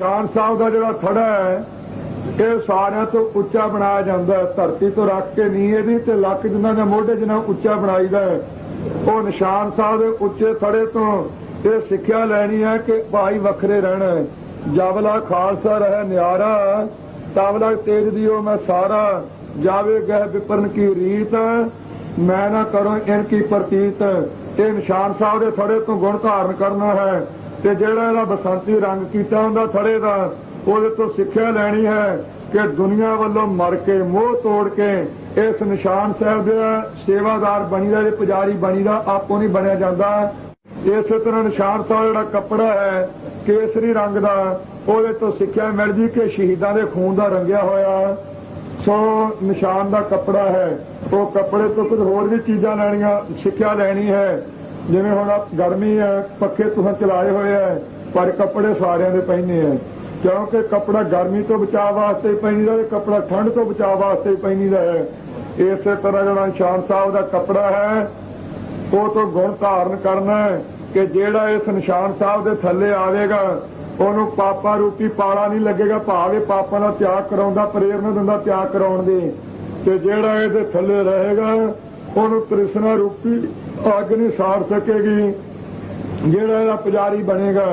ਸ਼ਾਨ ਸਾਹਿਬ ਦਾ ਜਿਹੜਾ ਥੜਾ ਹੈ, ਇਹ ਸਾਰਿਆਂ ਤੋਂ ਉੱਚਾ ਬਣਾਇਆ ਜਾਂਦਾ ਹੈ। ਧਰਤੀ ਤੋਂ ਰੱਖ ਕੇ ਨਹੀਂ ਇਹਦੀ ਤੇ ਲੱਕ ਜਿਨ੍ਹਾਂ ਦੇ ਮੋਢੇ ਜਿੰਨਾ ਉੱਚਾ ਬਣਾਈਦਾ ਹੈ, ਉਹ ਨਿਸ਼ਾਨ ਸਾਹਿਬ ਦੇ ਉੱਚੇ ਥੜੇ ਤੋਂ ਇਹ ਸਿੱਖਿਆ ਲੈਣੀ ਹੈ ਕਿ ਭਾਈ ਵੱਖਰੇ ਰਹਿਣਾ। ਹੈ। ਜਬਲਾ ਖਾਲਸਾ ਰਹਿ ਨਿਆਰਾ ਤਬਲਾ ਤੇਜ ਦਿਓ ਮੈਂ ਸਾਰਾ। ਜਾਵੇ ਗਹਿ ਵਿਪਰਨ ਕੀ ਰੀਤ, ਮੈਂ ਨਾ ਕਰੋ ਇਨ ਕੀ ਪ੍ਰਤੀਤ। ਇਹ ਨਿਸ਼ਾਨ ਸਾਹਿਬ ਦੇ ਥੜੇ ਤੋਂ ਗੁਣ ਧਾਰਨ ਕਰਨਾ ਹੈ। ਤੇ ਜਿਹੜਾ ਇਹਦਾ ਬਸੰਤੀ ਰੰਗ ਕੀਤਾ ਹੁੰਦਾ ਥੜੇ ਦਾ, ਉਹਦੇ ਤੋਂ ਸਿੱਖਿਆ ਲੈਣੀ ਹੈ ਕਿ ਦੁਨੀਆ ਵੱਲੋਂ ਮਰ ਕੇ, ਮੋਹ ਤੋੜ ਕੇ ਇਸ ਨਿਸ਼ਾਨ ਸਾਹਿਬ ਦਾ ਸੇਵਾਦਾਰ ਬਣੀਦਾ ਜੇ ਪੁਜਾਰੀ ਬਣੀਦਾ, ਆਪੋ ਨਹੀਂ ਬਣਿਆ ਜਾਂਦਾ। ਇਸੇ ਤਰ੍ਹਾਂ ਨਿਸ਼ਾਨ ਸਾਹਿਬ ਜਿਹੜਾ ਕੱਪੜਾ ਹੈ, ਕੇਸਰੀ ਰੰਗ ਦਾ, ਉਹਦੇ ਤੋਂ ਸਿੱਖਿਆ ਮਿਲਦੀ ਕਿ ਸ਼ਹੀਦਾਂ ਦੇ ਖੂਨ ਦਾ ਰੰਗਿਆ ਹੋਇਆ। ਸੋ ਨਿਸ਼ਾਨ ਦਾ ਕੱਪੜਾ ਹੈ, ਉਹ ਕੱਪੜੇ ਤੋਂ ਕੁਝ ਹੋਰ ਵੀ ਚੀਜ਼ਾਂ ਲੈਣੀਆਂ, ਸਿੱਖਿਆ ਲੈਣੀ ਹੈ। ਜਿਵੇਂ ਹੁਣ ਗਰਮੀ ਹੈ, ਪੱਖੇ ਤੁਸੀਂ ਚਲਾਏ ਹੋਏ ਹੈ, ਪਰ ਕੱਪੜੇ ਸਾਰਿਆਂ ਦੇ ਪਹਿਨੇ ਹੈ। ਕਿਉਂਕਿ ਕੱਪੜਾ ਗਰਮੀ ਤੋਂ ਬਚਾਅ ਵਾਸਤੇ ਪਹਿਨੀਦਾ ਤੇ ਕੱਪੜਾ ਠੰਡ ਤੋਂ ਬਚਾਅ ਵਾਸਤੇ ਪਹਿਨੀਦਾ ਹੈ। ਇਸੇ ਤਰ੍ਹਾਂ ਜਿਹੜਾ ਨਿਸ਼ਾਨ ਸਾਹਿਬ ਦਾ ਕੱਪੜਾ ਹੈ, ਉਹ ਤੋਂ ਗੁਣ ਧਾਰਨ ਕਰਨਾ ਹੈ ਕਿ ਜਿਹੜਾ ਇਸ ਨਿਸ਼ਾਨ ਸਾਹਿਬ ਦੇ ਥੱਲੇ ਆਵੇਗਾ, ਉਹਨੂੰ ਪਾਪਾ ਰੂਪੀ ਪਾਲਾ ਨਹੀਂ ਲੱਗੇਗਾ, ਭਾਵੇਂ ਪਾਪਾਂ ਦਾ ਤਿਆਗ ਕਰਾਉਂਦਾ, ਪ੍ਰੇਰਨਾ ਦਿੰਦਾ ਤਿਆਗ ਕਰਾਉਣ ਦੀ। ਤੇ ਜਿਹੜਾ ਇਹਦੇ ਥੱਲੇ ਰਹੇਗਾ ਉਹਨੂੰ ਕ੍ਰਿਸ਼ਨਾ ਰੂਪੀ ਅੱਗ ਨਹੀਂ ਸਾੜ ਸਕੇਗੀ। ਜਿਹੜਾ ਇਹਦਾ ਪੁਜਾਰੀ ਬਣੇਗਾ,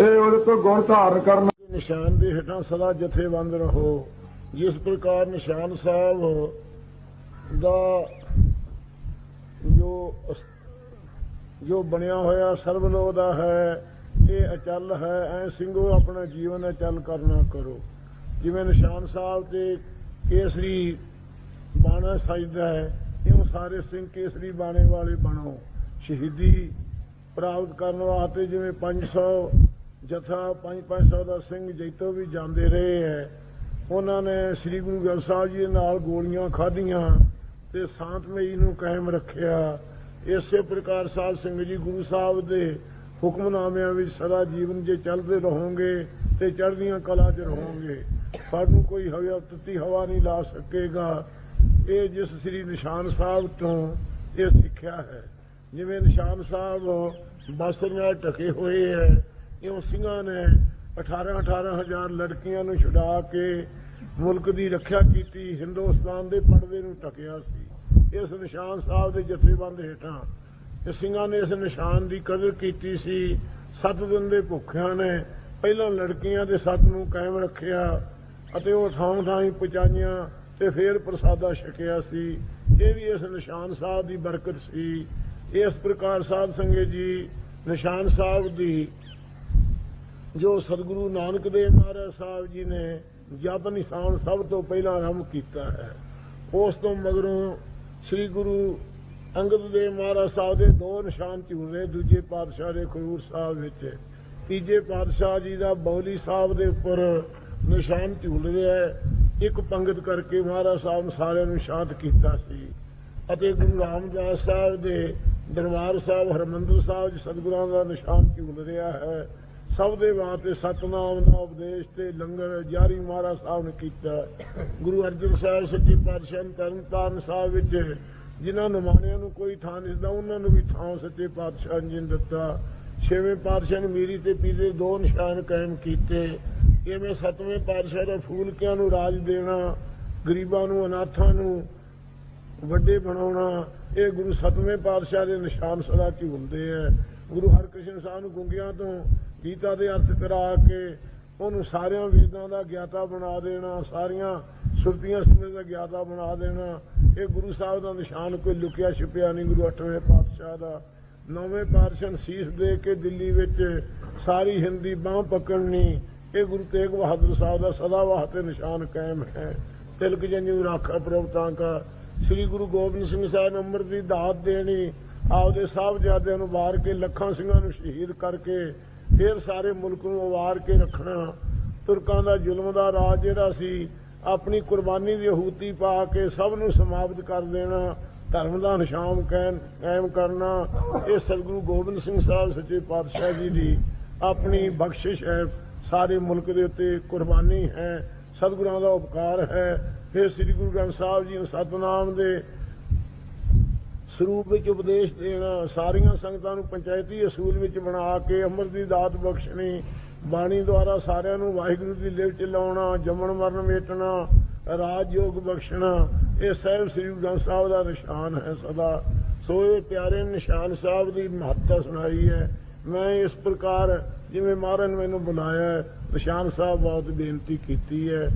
ਇਹ ਉਹਦੇ ਤੋਂ ਗੁਣ ਧਾਰਨ ਕਰਨਾ। ਨਿਸ਼ਾਨ ਦੇ ਹੇਠਾਂ ਸਦਾ ਜਥੇਬੰਦ ਰਹੋ। ਜਿਸ ਪ੍ਰਕਾਰ ਨਿਸ਼ਾਨ ਸਾਹਿਬ ਦਾ ਜੋ ਜੋ ਬਣਿਆ ਹੋਇਆ ਸਰਬਲੋ ਦਾ ਹੈ, ਇਹ ਅਚਲ ਹੈ। ਐ ਸਿੰਘੋ, ਆਪਣਾ ਜੀਵਨ ਅਚਲ ਕਰਨਾ ਕਰੋ। ਜਿਵੇਂ ਨਿਸ਼ਾਨ ਸਾਹਿਬ ਤੇ ਕੇਸਰੀ ਬਾਣਾ ਸਜਦਾ ਹੈ ਸਾਰੇ ਸਿੰਘ ਕੇਸਰੀ ਬਾਣੇ ਵਾਲੇ ਬਣੋ। ਸ਼ਹੀਦੀ ਪ੍ਰਾਪਤ ਕਰਨ ਵਾਸਤੇ ਜਿਵੇਂ 500 ਜਥਾ 5-500 ਦਾ ਸਿੰਘ ਜੈਤੋ ਵੀ ਜਾਂਦੇ ਰਹੇ ਹੈ। ਉਹਨਾਂ ਨੇ ਸ੍ਰੀ ਗੁਰੂ ਗ੍ਰੰਥ ਸਾਹਿਬ ਜੀ ਨਾਲ ਗੋਲੀਆਂ ਖਾਧੀਆਂ ਤੇ ਸ਼ਾਂਤਮਈ ਨੂੰ ਕਾਇਮ ਰੱਖਿਆ। ਇਸੇ ਪ੍ਰਕਾਰ ਸਾਧ ਸਿੰਘ ਜੀ ਗੁਰੂ ਸਾਹਿਬ ਦੇ ਹੁਕਮਨਾਮਿਆਂ ਵਿੱਚ ਸਦਾ ਜੀਵਨ ਜੇ ਚੱਲਦੇ ਰਹੋਗੇ ਤੇ ਚੜ੍ਹਦੀਆਂ ਕਲਾ 'ਚ ਰਹੋਗੇ। ਸਾਨੂੰ ਕੋਈ ਹਵਾ, ਤਤੀ ਹਵਾ ਨਹੀਂ ਲਾ ਸਕੇਗਾ। ਇਹ ਜਿਸ ਸ੍ਰੀ ਨਿਸ਼ਾਨ ਸਾਹਿਬ ਤੋਂ ਇਹ ਸਿੱਖਿਆ ਹੈ। ਜਿਵੇਂ ਨਿਸ਼ਾਨ ਸਾਹਿਬ ਬਸਤਰ ਨਾਲ ਢਕੇ ਹੋਏ ਹੈ, ਇਉਂ ਸਿੰਘਾਂ ਨੇ 18 18 ਲੜਕੀਆਂ ਨੂੰ ਛੁਡਾ ਕੇ ਮੁਲਕ ਦੀ ਰੱਖਿਆ ਕੀਤੀ, ਹਿੰਦੁਸਤਾਨ ਦੇ ਪਰਦੇ ਨੂੰ ਢਕਿਆ ਸੀ। ਇਸ ਨਿਸ਼ਾਨ ਸਾਹਿਬ ਦੇ ਜਥੇਬੰਦ ਹੇਠਾਂ ਤੇ ਸਿੰਘਾਂ ਨੇ ਇਸ ਨਿਸ਼ਾਨ ਦੀ ਕਦਰ ਕੀਤੀ ਸੀ। ਸੱਤ ਦਿਨ ਦੇ ਭੁੱਖਿਆਂ ਨੇ ਪਹਿਲਾਂ ਲੜਕੀਆਂ ਦੇ ਸੱਤ ਨੂੰ ਕਾਇਮ ਰੱਖਿਆ ਅਤੇ ਉਹ ਥਾਂ ਥਾਂ ਹੀ ਪਹੁੰਚਾਈਆਂ ਤੇ ਫਿਰ ਪ੍ਰਸਾਦਾ ਛਕਿਆ ਸੀ। ਇਹ ਵੀ ਇਸ ਨਿਸ਼ਾਨ ਸਾਹਿਬ ਦੀ ਬਰਕਤ ਸੀ। ਇਸ ਪ੍ਰਕਾਰ ਸਾਧ ਸੰਗਤ ਜੀ ਨਿਸ਼ਾਨ ਸਾਹਿਬ ਦੀ ਜੋ ਸਤਿਗੁਰੂ ਨਾਨਕ ਦੇਵ ਮਹਾਰਾਜ ਸਾਹਿਬ ਜੀ ਨੇ ਜਪ ਨਿਸ਼ਾਨ ਸਭ ਤੋਂ ਪਹਿਲਾਂ ਆਰੰਭ ਕੀਤਾ ਹੈ, ਉਸ ਤੋਂ ਮਗਰੋਂ ਸ੍ਰੀ ਗੁਰੂ ਅੰਗਦ ਦੇਵ ਮਹਾਰਾਜ ਸਾਹਿਬ ਦੇ ਦੋ ਨਿਸ਼ਾਨ ਝੂਲੇ ਦੂਜੇ ਪਾਤਸ਼ਾਹ ਦੇ ਖਜੂਰ ਸਾਹਿਬ ਵਿੱਚ। ਤੀਜੇ ਪਾਤਸ਼ਾਹ ਜੀ ਦਾ ਬੌਲੀ ਸਾਹਿਬ ਦੇ ਉੱਪਰ ਨਿਸ਼ਾਨ ਝੂਲ ਰਿਹਾ ਹੈ। ਇੱਕ ਪੰਗਤ ਕਰਕੇ ਮਹਾਰਾਜ ਸਾਹਿਬ ਨੇ ਸਾਰਿਆਂ ਨੂੰ ਸ਼ਾਂਤ ਕੀਤਾ ਸੀ। ਅਤੇ ਗੁਰੂ ਰਾਮਦਾਸ ਸਾਹਿਬ ਦੇ ਦਰਬਾਰ ਸਾਹਿਬ, ਹਰਮੰਦਰ ਸਾਹਿਬ 'ਚ ਸਤਿਗੁਰਾਂ ਦਾ ਨਿਸ਼ਾਨ ਝੂਲ ਰਿਹਾ ਹੈ। ਸਭ ਦੇ ਵਾਸਤੇ ਸਤਨਾਮ ਦਾ ਉਪਦੇਸ਼ ਤੇ ਲੰਗਰ ਜਾਰੀ ਮਹਾਰਾਜ ਸਾਹਿਬ ਨੇ ਕੀਤਾ। ਗੁਰੂ ਅਰਜਨ ਸਾਹਿਬ, ਸੱਚੇ ਪਾਤਸ਼ਾਹ ਨੇ ਤਰਨਤਾਰਨ ਸਾਹਿਬ ਵਿੱਚ ਜਿਨ੍ਹਾਂ ਨਮਾਣਿਆਂ ਨੂੰ ਕੋਈ ਥਾਂ ਨਹੀਂ ਦਿੱਤਾ, ਉਹਨਾਂ ਨੂੰ ਵੀ ਥਾਂ ਸੱਚੇ ਪਾਤਸ਼ਾਹ ਜੀ ਨੇ ਦਿੱਤਾ। ਛੇਵੇਂ ਪਾਤਸ਼ਾਹ ਨੇ ਮੀਰੀ ਤੇ ਪੀਦੇ ਦੋ ਨਿਸ਼ਾਨ ਕਾਇਮ ਕੀਤੇ। ਇਵੇਂ ਸੱਤਵੇਂ ਪਾਤਸ਼ਾਹ ਦਾ ਫੂਲਕਿਆਂ ਨੂੰ ਰਾਜ ਦੇਣਾ, ਗਰੀਬਾਂ ਨੂੰ, ਅਨਾਥਾਂ ਨੂੰ ਵੱਡੇ ਬਣਾਉਣਾ, ਇਹ ਗੁਰੂ ਸਤਵੇਂ ਪਾਤਸ਼ਾਹ ਦੇ ਨਿਸ਼ਾਨ ਸਦਾ ਝੂਲਦੇ ਆ। ਗੁਰੂ ਹਰਕ੍ਰਿਸ਼ਨ ਸਾਹਿਬ ਨੂੰ ਗੁੰਗਿਆਂ ਤੋਂ ਗੀਤਾ ਦੇ ਅਰਥ ਕਰਾ ਕੇ ਉਹਨੂੰ ਸਾਰਿਆਂ ਵੇਦਾਂ ਦਾ ਗਿਆਤਾ ਬਣਾ ਦੇਣਾ, ਸਾਰੀਆਂ ਸੁਰਤੀਆਂ ਸਮੇਂ ਦਾ ਗਿਆਤਾ ਬਣਾ ਦੇਣਾ। ਇਹ ਗੁਰੂ ਸਾਹਿਬ ਦਾ ਨਿਸ਼ਾਨ ਕੋਈ ਲੁਕਿਆ ਛਿਪਿਆ ਨਹੀਂ, ਗੁਰੂ ਅੱਠਵੇਂ ਪਾਤਸ਼ਾਹ ਦਾ। ਨੌਵੇਂ ਪਾਤਸ਼ਾਹ ਨੂੰ ਸੀਸ ਦੇ ਕੇ ਦਿੱਲੀ ਵਿੱਚ ਸਾਰੀ ਹਿੰਦੀ ਬਾਹ ਪਕੜਨੀ, ਇਹ ਗੁਰੂ ਤੇਗ ਬਹਾਦਰ ਸਾਹਿਬ ਦਾ ਸਦਾ ਵਾਸਤੇ ਨਿਸ਼ਾਨ ਕਾਇਮ ਹੈ। ਤਿਲਕ ਜੰਜੂ ਰਾਖਾ ਪ੍ਰਭਤਾਂ ਕਾ। ਸ੍ਰੀ ਗੁਰੂ ਗੋਬਿੰਦ ਸਿੰਘ ਸਾਹਿਬ ਨੇ ਅੰਮ੍ਰਿਤ ਦੀ ਦਾਤ ਦੇਣੀ, ਆਪਦੇ ਸਾਹਿਬਜ਼ਾਦਿਆਂ ਨੂੰ ਵਾਰ ਕੇ ਲੱਖਾਂ ਸਿੰਘਾਂ ਨੂੰ ਸ਼ਹੀਦ ਕਰਕੇ ਫਿਰ ਸਾਰੇ ਮੁਲਕ ਨੂੰ ਵਾਰ ਕੇ ਰੱਖਣਾ। ਤੁਰਕਾਂ ਦਾ ਜ਼ੁਲਮ ਦਾ ਰਾਜ ਜਿਹੜਾ ਸੀ, ਆਪਣੀ ਕੁਰਬਾਨੀ ਦੀ ਅਹੂਤੀ ਪਾ ਕੇ ਸਭ ਨੂੰ ਸਮਾਪਤ ਕਰ ਦੇਣਾ। ਧਰਮ ਦਾ ਨਿਸ਼ਾਨ ਕਾਇਮ ਕਾਇਮ ਕਰਨਾ, ਇਹ ਸਤਿਗੁਰੂ ਗੋਬਿੰਦ ਸਿੰਘ ਸਾਹਿਬ ਸੱਚੇ ਪਾਤਸ਼ਾਹ ਜੀ ਦੀ ਆਪਣੀ ਬਖਸ਼ਿਸ਼ ਹੈ। ਸਾਰੇ ਮੁਲਕ ਦੇ ਉੱਤੇ ਕੁਰਬਾਨੀ ਹੈ, ਸਤਿਗੁਰਾਂ ਦਾ ਉਪਕਾਰ ਹੈ। ਫਿਰ ਸ੍ਰੀ ਗੁਰੂ ਗ੍ਰੰਥ ਸਾਹਿਬ ਜੀ ਨੂੰ ਸਤਨਾਮ ਦੇ ਸਰੂਪ ਵਿੱਚ ਉਪਦੇਸ਼ ਦੇਣਾ, ਸਾਰੀਆਂ ਸੰਗਤਾਂ ਨੂੰ ਪੰਚਾਇਤੀ ਅਸੂਲ ਵਿੱਚ ਬਣਾ ਕੇ ਅੰਮ੍ਰਿਤ ਦੀ ਦਾਤ ਬਖਸ਼ਣੀ, ਬਾਣੀ ਦੁਆਰਾ ਸਾਰਿਆਂ ਨੂੰ ਵਾਹਿਗੁਰੂ ਦੀ ਲਿਵ ਚ ਲਾਉਣਾ, ਜੰਮਣ ਮਰਨ ਵੇਟਣਾ ਰਾਜ ਯੋਗ ਬਖਸ਼ਣਾ ਇਹ ਸਹਿਬ ਸ੍ਰੀ ਗੁਰੂ ਗ੍ਰੰਥ ਸਾਹਿਬ ਦਾ ਨਿਸ਼ਾਨ ਹੈ ਸਦਾ। ਸੋ ਇਹ ਪਿਆਰੇ ਨਿਸ਼ਾਨ ਸਾਹਿਬ ਦੀ ਮਹੱਤਤਾ ਸੁਣਾਈ ਹੈ। ਮੈਂ ਇਸ ਪ੍ਰਕਾਰ ਜਿਵੇਂ ਮਹਾਰਾਜ ਮੈਨੂੰ ਬੁਲਾਇਆ ਨਿਸ਼ਾਨ ਸਾਹਿਬ ਬਹੁਤ ਬੇਨਤੀ ਕੀਤੀ ਹੈ।